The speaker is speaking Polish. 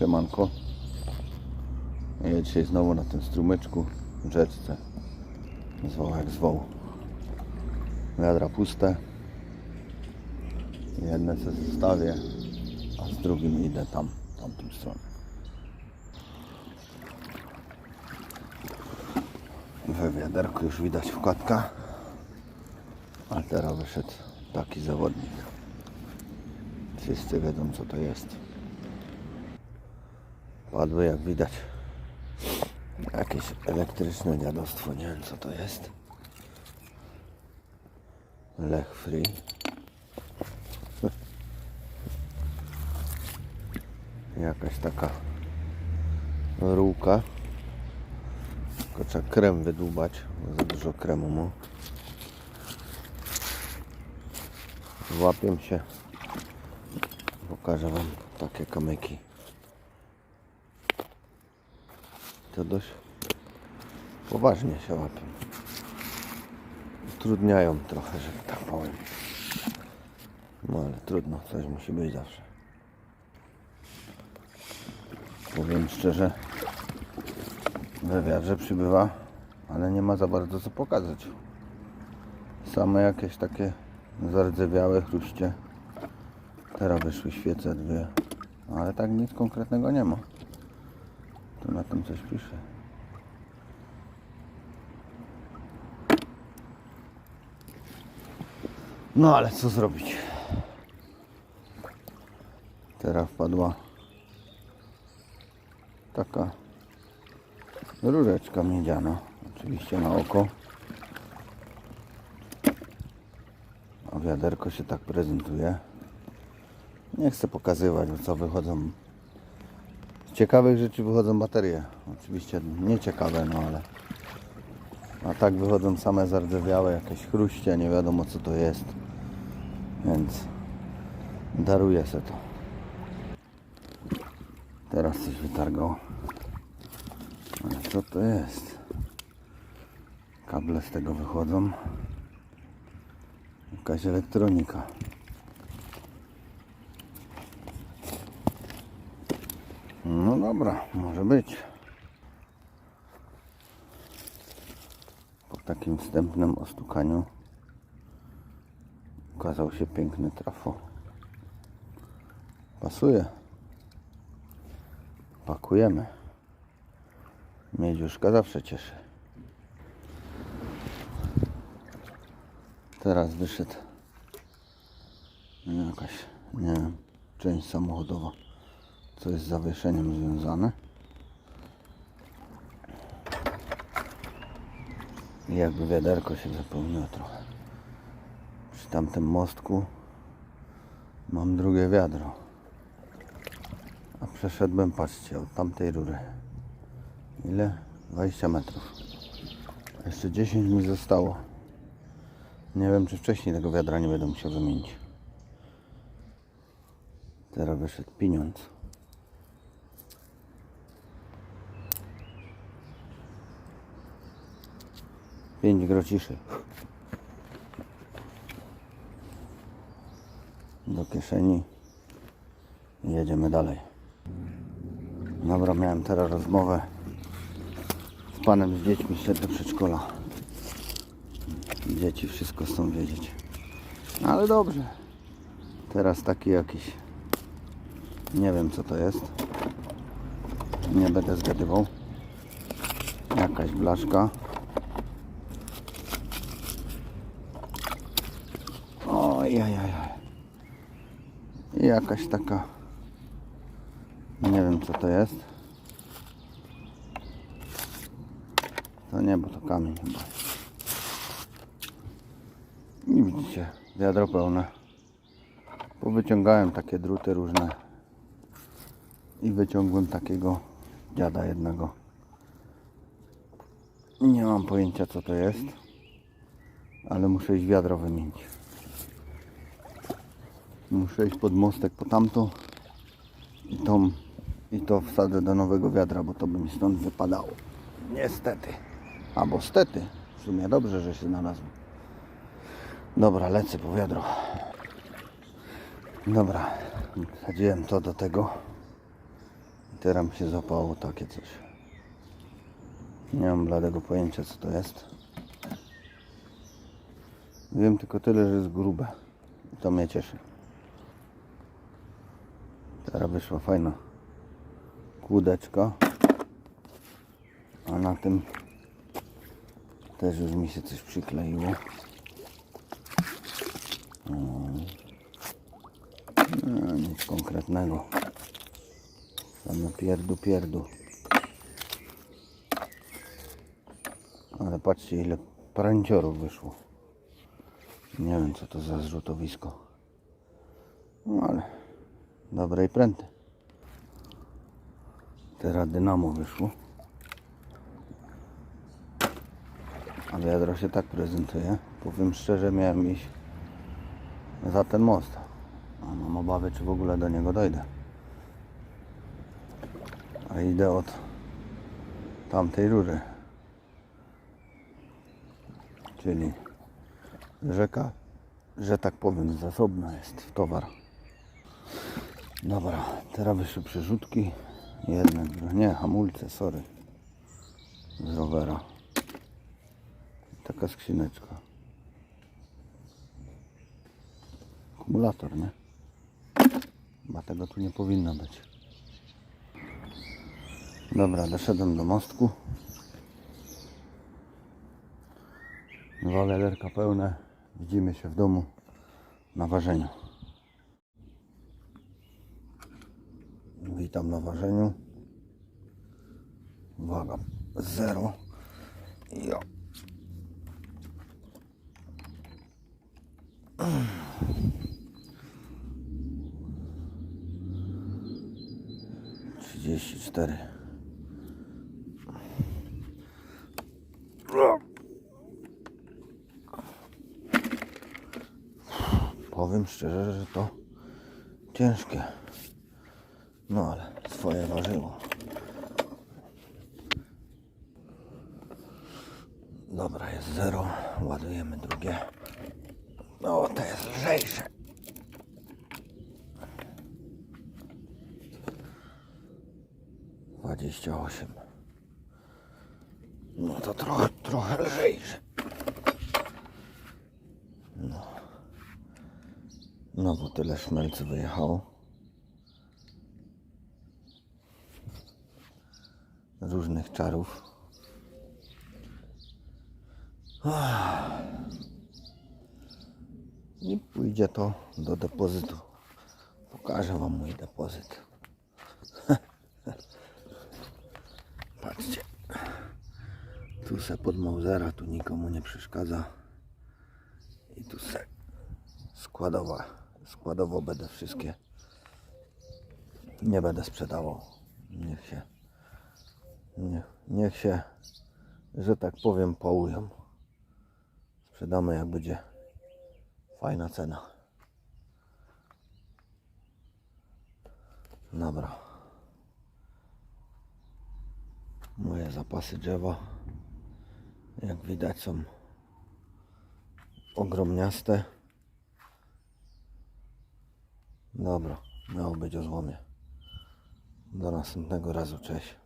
Siemanko. Ja dzisiaj znowu na tym strumyczku w rzeczce. Zwał jak zwał. Wiadra puste. Jedne se zostawię, a z drugim idę tam, tamtą stronę. We wiaderku już widać wkładka. A teraz wyszedł taki zawodnik. Wszyscy wiedzą co to jest. Padły jak widać jakieś elektryczne dziadostwo, nie wiem co to jest. Lech Free. Jakaś taka rurka. Tylko trzeba krem wydłubać, za dużo kremu mu. Złapię się. Pokażę Wam takie kamyki. To dość poważnie się łapią. Utrudniają trochę, że tak powiem. No ale trudno, coś musi być zawsze. Powiem szczerze, we wiarze przybywa, ale nie ma za bardzo co pokazać. Same jakieś takie zardzewiałe chruście. Teraz wyszły świece dwie, ale tak nic konkretnego nie ma. Tu na tym coś pisze. No ale co zrobić? Teraz wpadła taka rureczka miedziana. Oczywiście na oko. A wiaderko się tak prezentuje. Nie chcę pokazywać, co wychodzą. Ciekawych rzeczy wychodzą baterie. Oczywiście nieciekawe, no ale. A tak wychodzą same zardzewiałe, jakieś chruście, nie wiadomo co to jest. Więc daruję se to. Teraz coś wytargał. Ale co to jest? Kable z tego wychodzą. Jakaś elektronika. No dobra, może być. Po takim wstępnym ostukaniu ukazał się piękny trafo. Pasuje. Pakujemy. Miedziuszka zawsze cieszy. Teraz wyszedł jakaś, nie wiem, część samochodowa co jest z zawieszeniem związane. I jakby wiaderko się zapełniło trochę. Przy tamtym mostku mam drugie wiadro. A przeszedłem, patrzcie, od tamtej rury. Ile? 20 metrów. Jeszcze 10 mi zostało. Nie wiem, czy wcześniej tego wiadra nie będę musiał wymienić. Teraz wyszedł pieniądz. Pięć grociszy. Do kieszeni. I jedziemy dalej. Dobra, miałem teraz rozmowę z panem z dziećmi szedł do przedszkola. Dzieci wszystko chcą wiedzieć. Ale dobrze. Teraz taki jakiś. Nie wiem co to jest. Nie będę zgadywał. Jakaś blaszka. I jakaś taka. Nie wiem co to jest. To nie, bo to kamień chyba. I widzicie, wiadro pełne. Powyciągałem takie druty różne. I wyciągłem takiego dziada jednego. Nie mam pojęcia co to jest. Ale muszę iść wiadro wymienić. Muszę iść pod mostek po tamto i tą i to wsadzę do nowego wiadra, bo to by mi stąd wypadało. Niestety. Albo stety. W sumie dobrze, że się znalazło. Dobra, lecę po wiadro. Dobra, wsadziłem to do tego. teraz mi się zapało takie coś. Nie mam bladego pojęcia co to jest. Wiem tylko tyle, że jest grube. I to mnie cieszy. Teraz wyszła fajna kłódeczka. A na tym też już mi się coś przykleiło. O. No, nic konkretnego. Same pierdu, pierdu. Ale patrzcie ile pręciorów wyszło. Nie wiem co to za zrzutowisko. No ale dobrej pręty. Teraz dynamo wyszło. A wiadro się tak prezentuje. Powiem szczerze, miałem iść za ten most. A mam obawy, czy w ogóle do niego dojdę. A idę od tamtej rury. Czyli rzeka, że tak powiem, zasobna jest w towar. Dobra, teraz wyszły przerzutki. Drugie, nie, hamulce, sorry. Z rowera. Taka skrzyneczka. Akumulator, nie? Chyba tego tu nie powinno być. Dobra, doszedłem do mostku. Dwa wiaderka pełne. Widzimy się w domu na ważeniu. Witam na ważeniu. Uwaga, zero. Jo. Trzydzieści cztery. Powiem szczerze, że to ciężkie. No ale swoje ważyło. Dobra, jest zero. Ładujemy drugie. No, to jest lżejsze. Dwadzieścia osiem. No to trochę, trochę lżejsze. No. No bo tyle szmelcu wyjechało. Różnych czarów. I pójdzie to do depozytu. Pokażę Wam mój depozyt. Patrzcie. Tu se pod Mausera, tu nikomu nie przeszkadza. I tu se składowa. Składowo będę wszystkie. Nie będę sprzedawał. Niech się. Nie, niech się, że tak powiem, połują. Sprzedamy jak będzie fajna cena. Dobra. Moje zapasy drzewa, jak widać, są ogromniaste. Dobra, miało być o złomie. Do następnego razu, cześć.